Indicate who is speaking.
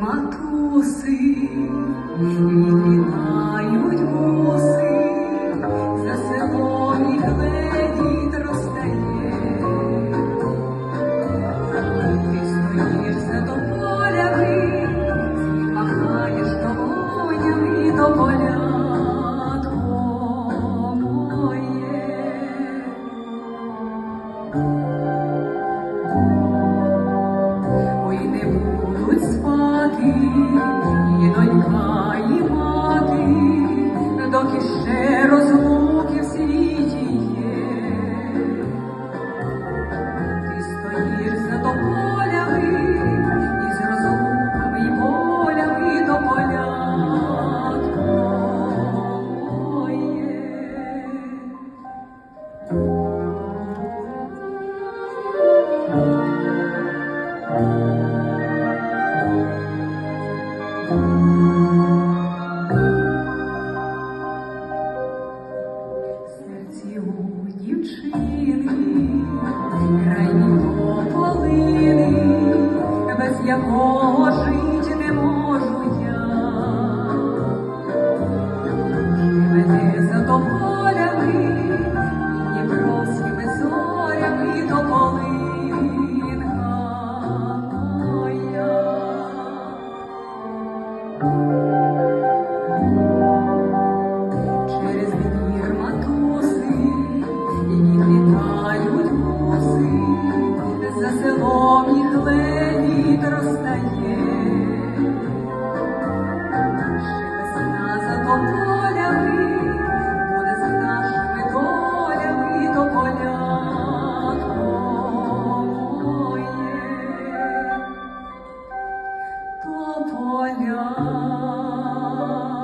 Speaker 1: матуси. і донька, і мати, доки ще розуміє. Дівчини, крайні поплили, Без якого жити. 我婆娘